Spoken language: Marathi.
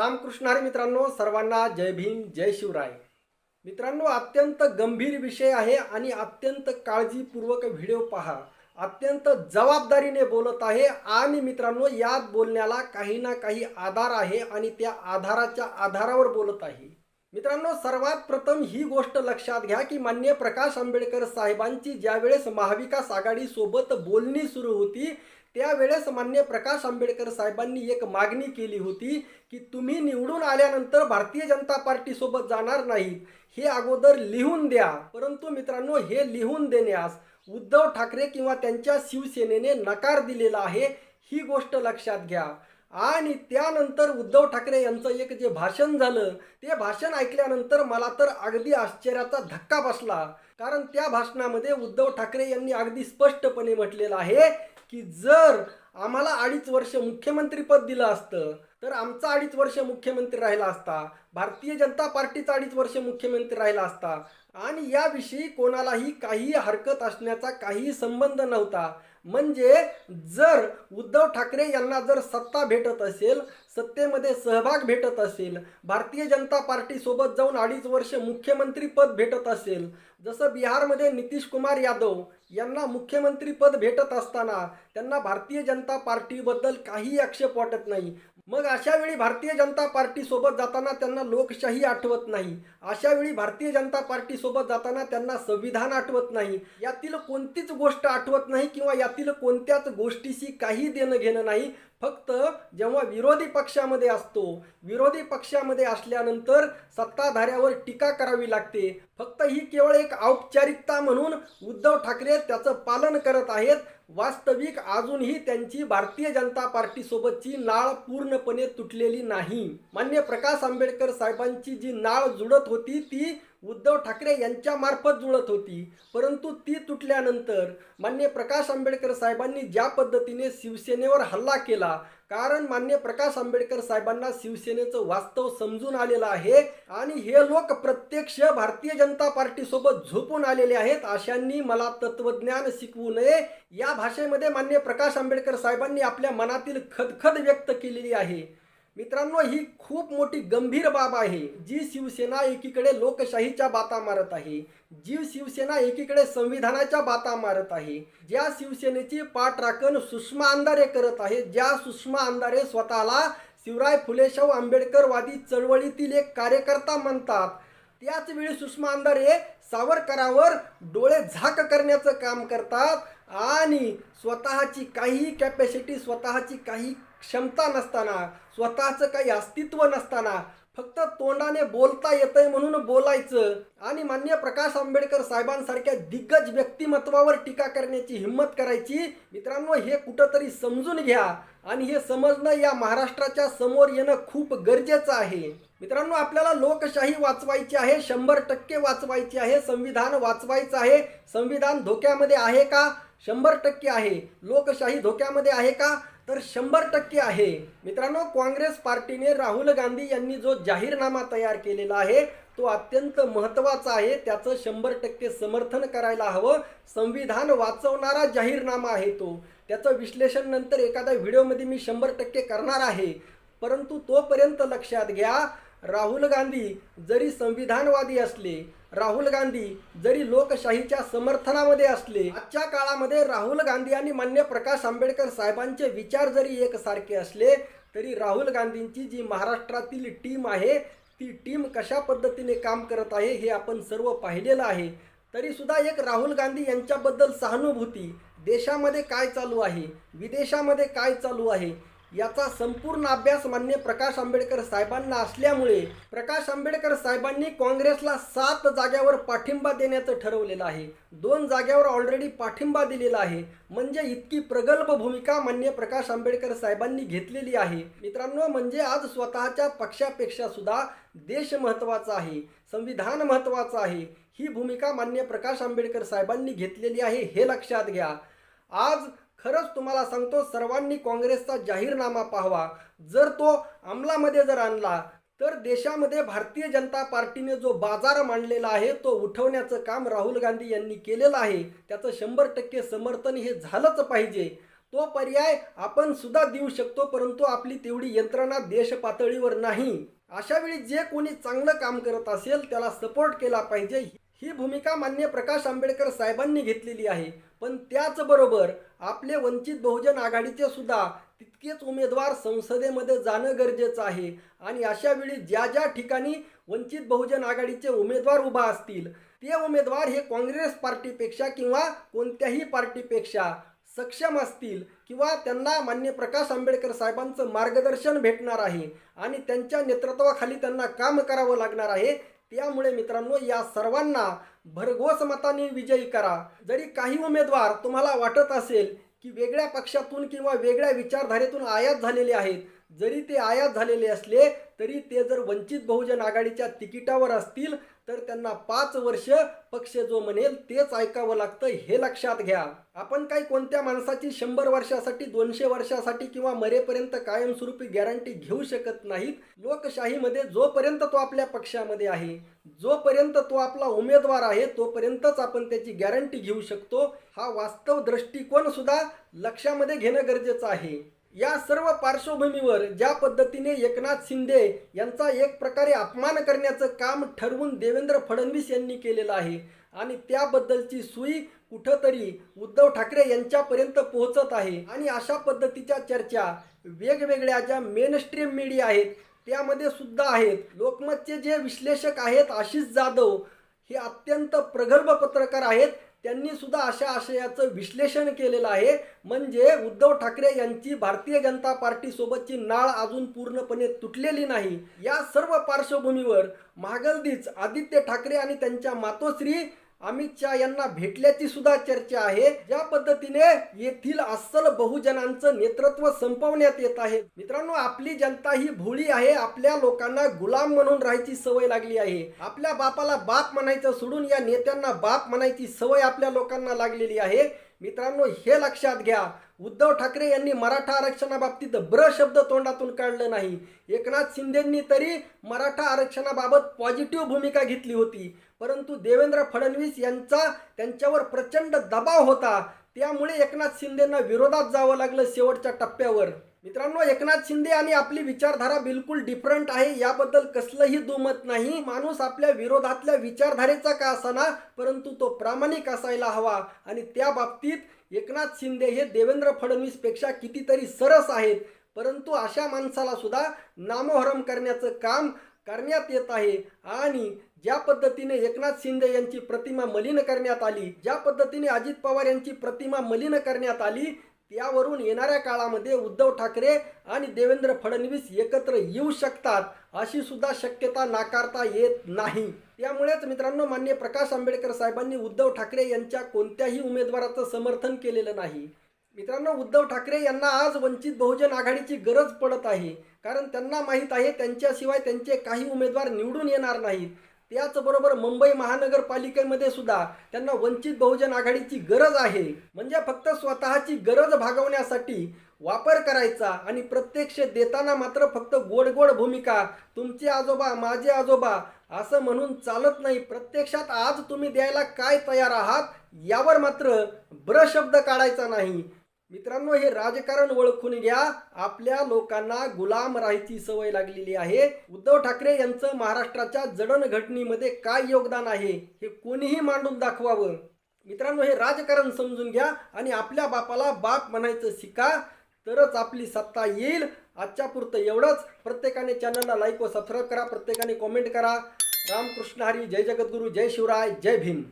रामकृष्ण हरी मित्रांनो सर्वांना जय भीम जय शिवराय. मित्रांनो अत्यंत गंभीर विषय आहे आणि अत्यंत काळजीपूर्वक व्हिडिओ पहा. अत्यंत जबाबदारीने बोलत आहे आणि मित्रांनो यात बोलण्याला काही ना काही आधार आहे आणि त्या आधाराच्या आधारावर बोलत आहे. मित्रांनो सर्वात प्रथम ही गोष्ट लक्षात घ्या की मान्य प्रकाश आंबेडकर साहेबांची ज्यावेळेस महाविकास आघाडी सोबत बोलणी सुरू होती त्यावेळेस मान्य प्रकाश आंबेडकर साहेबांनी एक मागणी केली होती की तुम्ही निवडून आल्यानंतर भारतीय जनता पार्टीसोबत जाणार नाहीत हे अगोदर लिहून द्या. परंतु मित्रांनो हे लिहून देण्यास उद्धव ठाकरे किंवा त्यांच्या शिवसेनेने नकार दिलेला आहे ही गोष्ट लक्षात घ्या. आणि त्यानंतर उद्धव ठाकरे यांचं एक जे भाषण झालं ते भाषण ऐकल्यानंतर मला तर अगदी आश्चर्याचा धक्का बसला. कारण त्या भाषणामध्ये उद्धव ठाकरे यांनी अगदी स्पष्टपणे म्हटलेलं आहे की जर आम्हाला अडीच वर्ष मुख्यमंत्रीपद दिलं असतं तर आमचा अडीच वर्ष मुख्यमंत्री राहिला असता भारतीय जनता पार्टीचा अडीच वर्ष मुख्यमंत्री राहिला असता आणि याविषयी कोणालाही काही हरकत असण्याचा काही संबंध नव्हता. म्हणजे जर उद्धव ठाकरे यांना जर सत्ता भेटत असेल सत्तेमध्ये सहभाग भेटत असेल भारतीय जनता पार्टीसोबत जाऊन अडीच वर्ष मुख्यमंत्री पद भेटत असेल जसं बिहारमध्ये नितीश कुमार यादव यांना मुख्यमंत्री पद भेटत असताना त्यांना भारतीय जनता पार्टीबद्दल काही आक्षेप वाटत नाही. मग अशा वेळी भारतीय जनता पार्टीसोबत जाताना त्यांना लोकशाही आठवत नाही. अशा वेळी भारतीय जनता पार्टीसोबत जाताना त्यांना संविधान आठवत नाही. यातील कोणतीच गोष्ट आठवत नाही किंवा यातील कोणत्याच गोष्टीशी काही देणं घेणं नाही. फक्त जेव्हा विरोधी पक्षामध्ये असतो विरोधी पक्षामध्ये असल्यानंतर सत्ताधाऱ्यावर टीका करावी लागते. फक्त ही केवळ एक औपचारिकता म्हणून उद्धव ठाकरे त्याचं पालन करत आहेत. वास्तविक अजूनही त्यांची भारतीय जनता पार्टीसोबतची नाळ पूर्णपणे तुटलेली नाही. मान्य प्रकाश आंबेडकर साहेबांची जी नाळ जुळत होती ती उद्धव ठाकरे यांच्यामार्फत जुळत होती. परंतु ती तुटल्यानंतर मान्य प्रकाश आंबेडकर साहेबांनी ज्या पद्धतीने शिवसेनेवर हल्ला केला कारण मान्य प्रकाश आंबेडकर साहेबांना शिवसेनेचं वास्तव समजून आलेलं आहे आणि हे लोक प्रत्यक्ष भारतीय जनता पार्टी सोबत झोपून आलेले आहेत अशांनी मला तत्वज्ञान शिकवू नये. या भाषेमध्ये मान्य प्रकाश आंबेडकर साहेबांनी आपल्या मनातील खदखद व्यक्त केलेली आहे. मित्रांनो ही खूप मोठी गंभीर बाब आहे. जी शिवसेना एकीकडे लोकशाहीच्या बाता मारत आहे जी शिवसेना एकीकडे संविधानाच्या बाता मारत आहे ज्या शिवसेनेची पाठराखण सुषमा अंधारे करत आहे ज्या सुषमा अंधारे स्वतःला शिवराय फुलेशाहू आंबेडकरवादी चळवळीतील एक कार्यकर्ता म्हणतात. त्याच वेळी सुषमा अंधारे सावरकरावर डोळे झाक करण्याचं काम करतात आणि स्वतःची काही कॅपॅसिटी स्वतःची काही क्षमता नसताना स्वतःचं काही अस्तित्व नसताना फक्त तोंडाने बोलता येतंय म्हणून बोलायचं आणि मान्य प्रकाश आंबेडकर साहेबांसारख्या दिग्गज व्यक्तिमत्वावर टीका करण्याची हिंमत करायची मित्रांनो हे कुठंतरी समजून घ्या आणि हे समजणं या महाराष्ट्राच्या समोर येणं खूप गरजेचं आहे. मित्रांनो आपल्याला लोकशाही वाचवायची आहे शंभर टक्के वाचवायची आहे संविधान वाचवायचं आहे. संविधान धोक्यामध्ये आहे का? शंभर टक्के आहे. लोकशाही धोक्यामध्ये आहे का? तर शंभर टक्के आहे. मित्रांनो काँग्रेस पार्टीने राहुल गांधी यांनी जो जाहीरनामा तयार केलेला आहे तो अत्यंत महत्त्वाचा आहे. त्याचं शंभर टक्के समर्थन करायला हवं. संविधान वाचवणारा जाहीरनामा आहे तो. त्याचं विश्लेषण नंतर एखाद्या व्हिडिओमध्ये मी शंभर टक्के करणार आहे. परंतु तोपर्यंत लक्षात घ्या राहुल गांधी जरी संविधानवादी असले राहुल गांधी जरी लोकशाहीच्या समर्थनामध्ये असले आजच्या काळामध्ये राहुल गांधी आणि मान्य प्रकाश आंबेडकर साहेबांचे विचार जरी एकसारखे असले तरी राहुल गांधींची जी महाराष्ट्रातील टीम आहे ती टीम कशा पद्धतीने काम करत आहे हे आपण सर्व पाहिलेलं आहे. तरीसुद्धा एक राहुल गांधी यांच्याबद्दल सहानुभूती देशामध्ये काय चालू आहे विदेशामध्ये काय चालू आहे याचा संपूर्ण अभ्यास मान्य प्रकाश आंबेडकर साहेबांना असल्यामुळे प्रकाश आंबेडकर साहेबांनी काँग्रेसला सात जाग्यावर पाठिंबा देण्याचं ठरवलेलं आहे. दोन जाग्यावर ऑलरेडी पाठिंबा दिलेला आहे. म्हणजे इतकी प्रगल्भ भूमिका मान्य प्रकाश आंबेडकर साहेबांनी घेतलेली आहे. मित्रांनो म्हणजे आज स्वतःच्या पक्षापेक्षा सुद्धा देश महत्त्वाचा आहे संविधान महत्त्वाचं आहे. ही भूमिका मान्य प्रकाश आंबेडकर साहेबांनी घेतलेली आहे हे लक्षात घ्या. आज खरंच तुम्हाला सांगतो सर्वांनी काँग्रेसचा जाहीरनामा पाहावा. जर तो अंमलामध्ये जर आणला तर देशामध्ये भारतीय जनता पार्टीने जो बाजार मांडलेला आहे तो उठवण्याचं काम राहुल गांधी यांनी केलेलं आहे. त्याचं शंभर टक्के समर्थन हे झालंच पाहिजे. तो पर्याय आपण सुद्धा देऊ शकतो परंतु आपली तेवढी यंत्रणा देश पातळीवर नाही अशावेळी जे कोणी चांगलं काम करत असेल त्याला सपोर्ट केला पाहिजे. ही भूमिका मान्य प्रकाश आंबेडकर साहेबांनी घेतलेली आहे. पण त्याचबरोबर आपले वंचित बहुजन आघाडीचे सुद्धा तितकेच उमेदवार संसदेमध्ये जाणं गरजेचं आहे. आणि अशा वेळी ज्या ज्या ठिकाणी वंचित बहुजन आघाडीचे उमेदवार उभा असतील ते उमेदवार हे काँग्रेस पार्टीपेक्षा किंवा कोणत्याही पार्टीपेक्षा सक्षम असतील किंवा त्यांना मान्य प्रकाश आंबेडकर साहेबांचं मार्गदर्शन भेटणार आहे आणि त्यांच्या नेतृत्वाखाली त्यांना काम करावं लागणार आहे त्यामुळे मित्रांनो या सर्वांना भरघोस मताने विजयी करा. जरी काही उमेदवार तुम्हाला वाटत असेल की वेगळ्या पक्षातून किंवा वेगळ्या विचारधारेतून आयात झालेले आहेत जरी ते आयात झालेले असले तरी ते जर वंचित बहुजन आघाडीच्या तिकिटावर असतील तर त्यांना पाच वर्ष पक्ष जो म्हणेल तेच ऐकावं लागतं हे लक्षात घ्या. आपण काही कोणत्या माणसाची शंभर वर्षासाठी दोनशे वर्षासाठी किंवा मरेपर्यंत कायमस्वरूपी गॅरंटी घेऊ शकत नाहीत लोकशाहीमध्ये जोपर्यंत तो आपल्या पक्षामध्ये आहे जोपर्यंत तो आपला उमेदवार आहे तोपर्यंतच आपण त्याची गॅरंटी घेऊ शकतो. हा वास्तव दृष्टिकोन सुद्धा लक्षामध्ये घेणं गरजेचं आहे. या सर्व पार्श्वभूमीवर ज्या पद्धतीने एकनाथ शिंदे यांचा एक प्रकारे अपमान करण्याचं काम ठरवून देवेंद्र फडणवीस यांनी केलेलं आहे आणि त्याबद्दलची सुई कुठंतरी उद्धव ठाकरे यांच्यापर्यंत पोहोचत आहे. आणि अशा पद्धतीच्या चर्चा वेगवेगळ्या ज्या मेन स्ट्रीम मीडिया आहेत त्यामध्ये सुद्धा आहेत. लोकमतचे जे विश्लेषक आहेत आशिष जाधव हे अत्यंत प्रगल्भ पत्रकार आहेत. त्यांनी सुद्धा अशा आशयाचं विश्लेषण केलेलं आहे. म्हणजे उद्धव ठाकरे यांची भारतीय जनता पार्टी सोबतची नाळ अजून पूर्णपणे तुटलेली नाही. या सर्व पार्श्वभूमीवर महागलदीच आदित्य ठाकरे आणि त्यांच्या मातोश्री अमित शहा यांना भेटल्याची सुद्धा चर्चा आहे. ज्या पद्धतीने येथील अस्सल बहुजनांचं नेतृत्व संपवण्यात येत आहे. मित्रांनो आपली जनता ही भोळी आहे. आपल्या लोकांना गुलाम म्हणून राहायची सवय लागली आहे. आपल्या बापाला बाप म्हणायचं सोडून या नेत्यांना बाप म्हणायची सवय आपल्या लोकांना लागलेली आहे. मित्रांनो हे लक्षात घ्या. उद्धव ठाकरे यांनी मराठा आरक्षणाबाबतीत ब्र शब्द तोंडातून काढलं नाही. एकनाथ शिंदेंनी तरी मराठा आरक्षणाबाबत पॉझिटिव्ह भूमिका घेतली होती. परंतु देवेंद्र फडणवीस यांचा त्यांच्यावर प्रचंड दबाव होता. त्यामुळे एकनाथ शिंदेंना विरोधात जावं लागलं शेवटच्या टप्प्यावर. मित्रांनो एकनाथ शिंदे आणि आपली विचारधारा बिलकुल डिफरंट आहे. याबद्दल कसलंही दुमत नाही. माणूस आपल्या विरोधातल्या विचारधारेचा का असाना परंतु तो प्रामाणिक असायला हवा. आणि त्या बाबतीत एकनाथ शिंदे हे देवेंद्र फडणवीसपेक्षा कितीतरी सरस आहेत. परंतु अशा माणसाला सुद्धा नामोहरम करण्याचं काम करण्यात येत आहे. आणि ज्या पद्धतीने एकनाथ शिंदे यांची प्रतिमा मलिन करण्यात आली ज्या पद्धतीने अजित पवार यांची प्रतिमा मलिन करण्यात आली त्यावरून येणाऱ्या काळामध्ये उद्धव ठाकरे आणि देवेंद्र फडणवीस एकत्र येऊ शकतात अशी सुद्धा शक्यता नाकारता येत नाही. त्यामुळेच मित्रांनो मान्य प्रकाश आंबेडकर साहेबांनी उद्धव ठाकरे यांच्या कोणत्याही उमेदवाराचं समर्थन केलेलं नाही. मित्रांनो उद्धव ठाकरे यांना आज वंचित बहुजन आघाडीची गरज पडत आहे. कारण त्यांना माहीत आहे त्यांच्याशिवाय त्यांचे काही उमेदवार निवडून येणार नाहीत. त्याचबरोबर मुंबई महानगरपालिकेमध्ये सुद्धा त्यांना वंचित बहुजन आघाडीची गरज आहे. म्हणजे फक्त स्वतःची गरज भागवण्यासाठी वापर करायचा आणि प्रत्यक्ष देताना मात्र फक्त गोड गोड भूमिका तुमचे आजोबा माझे आजोबा असं म्हणून चालत नाही. प्रत्यक्षात आज तुम्ही द्यायला काय तयार आहात यावर मात्र ब्रशब्द काढायचा नाही. मित्रांनो हे राजकारण ओळखून घ्या. आपल्या लोकांना गुलाम राहायची सवय लागलेली आहे. उद्धव ठाकरे यांचं महाराष्ट्राच्या जडणघडणीमध्ये काय योगदान आहे हे कोणीही मांडून दाखवावं. मित्रांनो हे राजकारण समजून घ्या आणि आपल्या बापाला बाप म्हणायचं शिका. तरच आपली सत्ता येईल. आजच्या पुरतं एवढंच. प्रत्येकाने चॅनलला लाईक व सबस्क्राईब करा. प्रत्येकाने कॉमेंट करा. रामकृष्ण हरी. जय जगद्गुरू. जय शिवराय. जय भीम.